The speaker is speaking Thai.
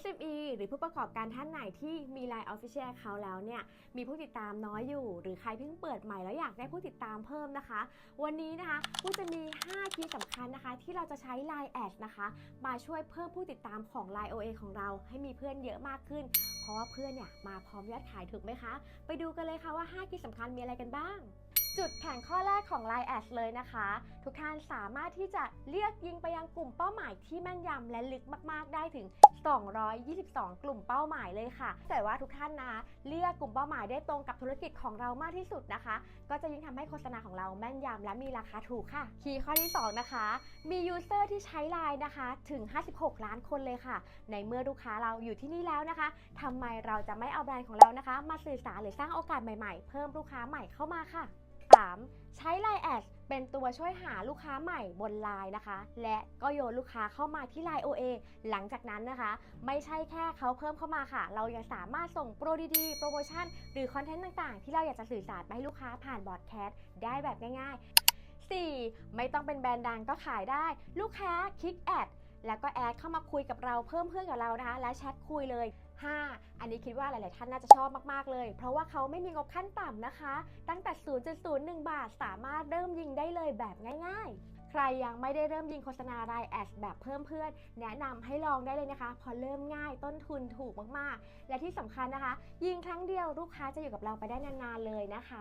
SME หรือผู้ประกอบการท่านไหนที่มี Line Official Account แล้วเนี่ย มีผู้ติดตามน้อยอยู่ หรือใครเพิ่งเปิดใหม่แล้วอยากได้ผู้ติดตามเพิ่มนะคะ วันนี้นะคะผู้จะมี 5 คีย์สำคัญนะคะ ที่เราจะใช้ Line Ad นะคะ มาช่วยเพิ่มผู้ติดตามของ Line OA ของเราให้มีเพื่อนเยอะมากขึ้น เพราะว่าเพื่อนเนี่ยมาพร้อมยอดขายถูกไหมคะ ไปดูกันเลยค่ะว่า 5 คีย์สำคัญมีอะไรกันบ้าง จุดแข็งข้อแรกของ Line Ads เลยนะคะ ทุกท่านสามารถที่จะเลือกยิงไปยังกลุ่มเป้าหมายที่แม่นยำและลึกมากๆ ได้ถึง 222 กลุ่มเป้าหมายเลยค่ะแต่ว่าทุกท่านนะคะเลือกกลุ่มเป้าหมายได้ตรงกับธุรกิจของเรามากที่สุดนะคะ ก็จะยิ่งทำให้โฆษณาของเราแม่นยำและมีราคาถูกค่ะคีย์ข้อที่ 2 นะคะ มียูเซอร์ที่ใช้ Line นะคะถึง 56 ล้านคนเลยค่ะ ในเมื่อลูกค้าเราอยู่ที่นี่แล้วนะคะทำไมเราจะไม่เอาแบรนด์ของเรานะคะ มาสื่อสารหรือสร้างโอกาสใหม่ๆ เพิ่มลูกค้าใหม่เข้ามาค่ะ 3. ใช้ Line Ads เป็นตัวช่วยหาลูกค้าใหม่บน Line นะคะ และก็โยนลูกค้าเข้ามาที่ Line OA หลังจากนั้นนะคะ ไม่ใช่แค่เขาเพิ่มเข้ามาค่ะ เรายังสามารถส่งโปรดีๆ โปรโมชั่น หรือคอนเทนต์ต่างๆ ที่เราอยากจะสื่อสารไปให้ลูกค้าผ่านบอร์ดแคสต์ได้แบบง่ายๆ 4. ไม่ต้องเป็นแบรนด์ดังก็ขายได้ ลูกค้าคลิกแอด แล้วก็แอดเข้ามาคุยกับเราเพิ่มเพื่อนกับเรานะคะ และแชทคุยเลย 5. อันนี้คิดว่าหลาย ๆ ท่านน่าจะชอบมาก ๆ เลย เพราะว่าเขาไม่มีงบขั้นต่ำนะคะ ตั้งแต่ 0.01 บาท สามารถเริ่มยิงได้เลยแบบง่าย ๆใครยังไม่ได้เริ่มยิงโฆษณารายแอดแบบเพิ่มเพื่อน แนะนำให้ลองได้เลยนะคะเพอเริ่มง่ายต้นทุนถูกมาก ๆ และที่สำคัญนะคะ ยิงครั้งเดียวลูกค้าจะอยู่กับเราไปได้นาน ๆ เลยนะคะ